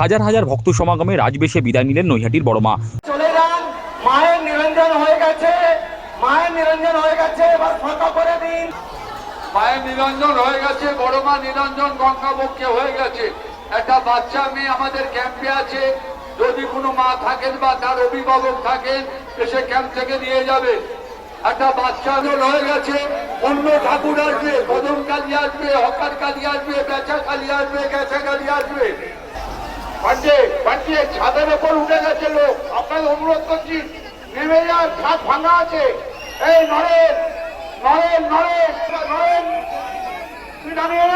হাজার হাজার ভক্ত সমাগমে রাজবেশে বিদায় নিলেন নৈহাটির বড় মা। চলে যান মায়ের নিরঞ্জন হয়ে গেছে মায়ের নিরঞ্জন হয়ে গেছে এবার ফাঁকা করে দিন। মায়ের নিরঞ্জন হয়ে গেছে বড় মা নিরঞ্জন গঙ্গাবক্ষে হয়ে গেছে। একটা বাচ্চা মেয়ে আমাদের ক্যাম্পে আছে যদি কোনো মা থাকেন বা তার অভিভাবক থাকেন এসে ক্যাম্প থেকে নিয়ে যাবে। একটা বাচ্চা হয়ে গেছে অন্য ঠাকুর আসবে কদম কালী আসবে হকার কালী আসবে বেচা কালী আসবে গ্যাসা কালী আসবে। পান্ডে পাঞ্জে ছাদের ওপর উঠে গেছে লোক। আপনাদের অনুরোধ করছি, নেমে যান, ছাদ ভাঙা আছে। এই নরেন নরেন নরেন নরেন। তুই দাঁড়িয়ে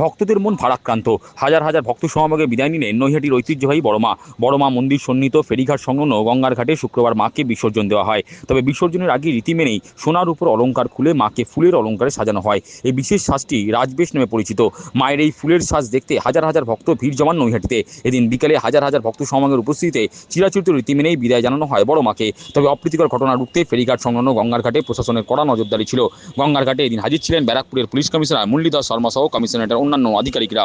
ভক্তদের মন ভারাক্রান্ত। হাজার হাজার ভক্ত সমাবেগে বিদায় নিলেন নৈহাটির ঐতিহ্যবাহী বড়মা বড়মা মন্দির সন্নিহিত ফেরিঘাট সংলগ্ন গঙ্গার ঘাটে শুক্রবার মাকে বিসর্জন দেওয়া হয়। তবে বিসর্জনের আগে রীতি মেনেই সোনার উপর অলঙ্কার খুলে মাকে ফুলের অলঙ্কারে সাজানো হয়। এই বিশেষ সাজটি রাজবেশ নামে পরিচিত। মায়ের এই ফুলের সাজ দেখতে হাজার হাজার ভক্ত ভিড় জমান নৈহাটিতে। এদিন বিকেলে হাজার হাজার ভক্ত সমাগমের উপস্থিতিতে চিরাচরিত রীতি মেনেই বিদায় জানানো হয় বড় মাকে। তবে অপ্রীতিকর ঘটনা রুখতে ফেরিঘাট সংলগ্ন গঙ্গার ঘাটে প্রশাসনের কড়া নজরদারি ছিল। গঙ্গার ঘাটে এদিন হাজির ছিলেন ব্যারাকপুরের পুলিশ কমিশনার মুরলীধর শর্মা সহ কমিশনারেটের অন্যান্য আধিকারিকরা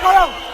Come on!